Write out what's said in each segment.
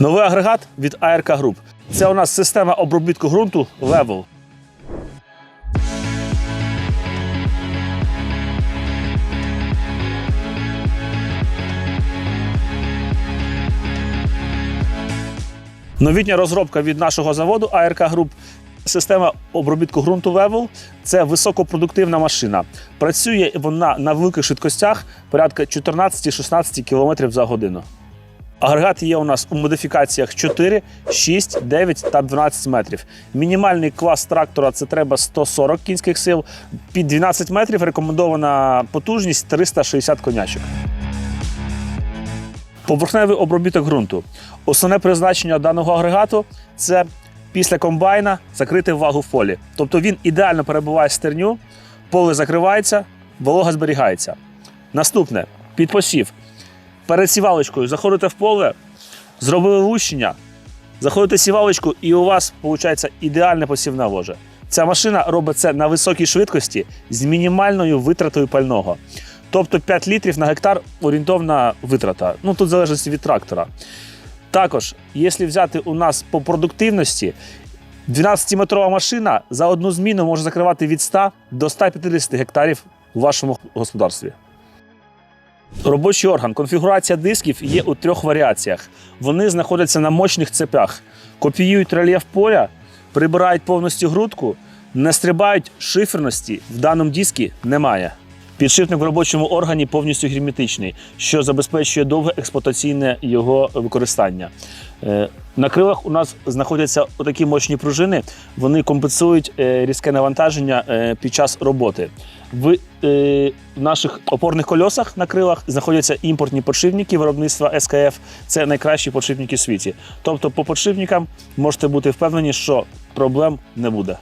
Новий агрегат від АРК Group. Це у нас система обробітку ґрунту Level. Новітня розробка від нашого заводу АРК Group. Система обробітку ґрунту Level – це високопродуктивна машина. Працює вона на великих швидкостях порядка 14-16 км за годину. Агрегат є у нас у модифікаціях 4, 6, 9 та 12 метрів. Мінімальний клас трактора це треба 140 кінських сил. Під 12 метрів рекомендована потужність 360 конячок. Поверхневий обробіток ґрунту. Основне призначення даного агрегату це після комбайна закрити вагу в полі. Тобто він ідеально перебуває стерню, поле закривається, волога зберігається. Наступне під посів. Перед сівалочкою заходите в поле, зробили лущення, заходите сівалочку, і у вас виходить ідеальне посівне ложе. Ця машина робить це на високій швидкості з мінімальною витратою пального. Тобто 5 літрів на гектар орієнтовна витрата. Ну тут в залежності від трактора. Також, якщо взяти у нас по продуктивності, 12-метрова машина за одну зміну може закривати від 100 до 150 гектарів у вашому господарстві. Робочий орган. Конфігурація дисків є у трьох варіаціях. Вони знаходяться на мощних цепях, копіюють рельєф поля, прибирають повністю грудку, не стрибають шиферності в даному дискі немає. Підшипник в робочому органі повністю герметичний, що забезпечує довге експлуатаційне його використання. На крилах у нас знаходяться такі мощні пружини, вони компенсують е, різке навантаження е, під час роботи. В е, наших опорних кольосах на крилах знаходяться імпортні подшипники виробництва СКФ. Це найкращі подшипники в світі. Тобто, по подшипникам можете бути впевнені, що проблем не буде.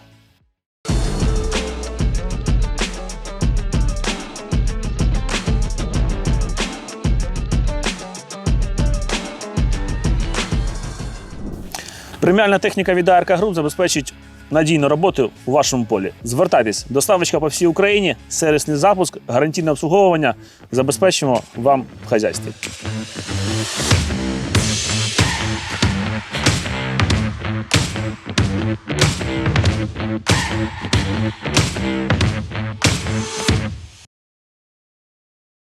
Преміальна техніка від АРК Груп забезпечить надійну роботу у вашому полі. Звертайтесь, доставочка по всій Україні, сервісний запуск, гарантійне обслуговування. Забезпечимо вам в хазяйстві.